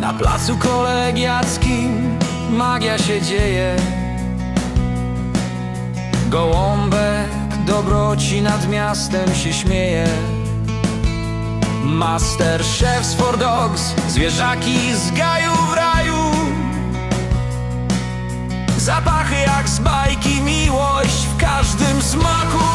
Na placu kolegiackim magia się dzieje. Gołąbek dobroci nad miastem się śmieje. Master Chef z For Zwierzaki z gaju w raju. Zapachy jak z bajki Miłość w każdym smaku.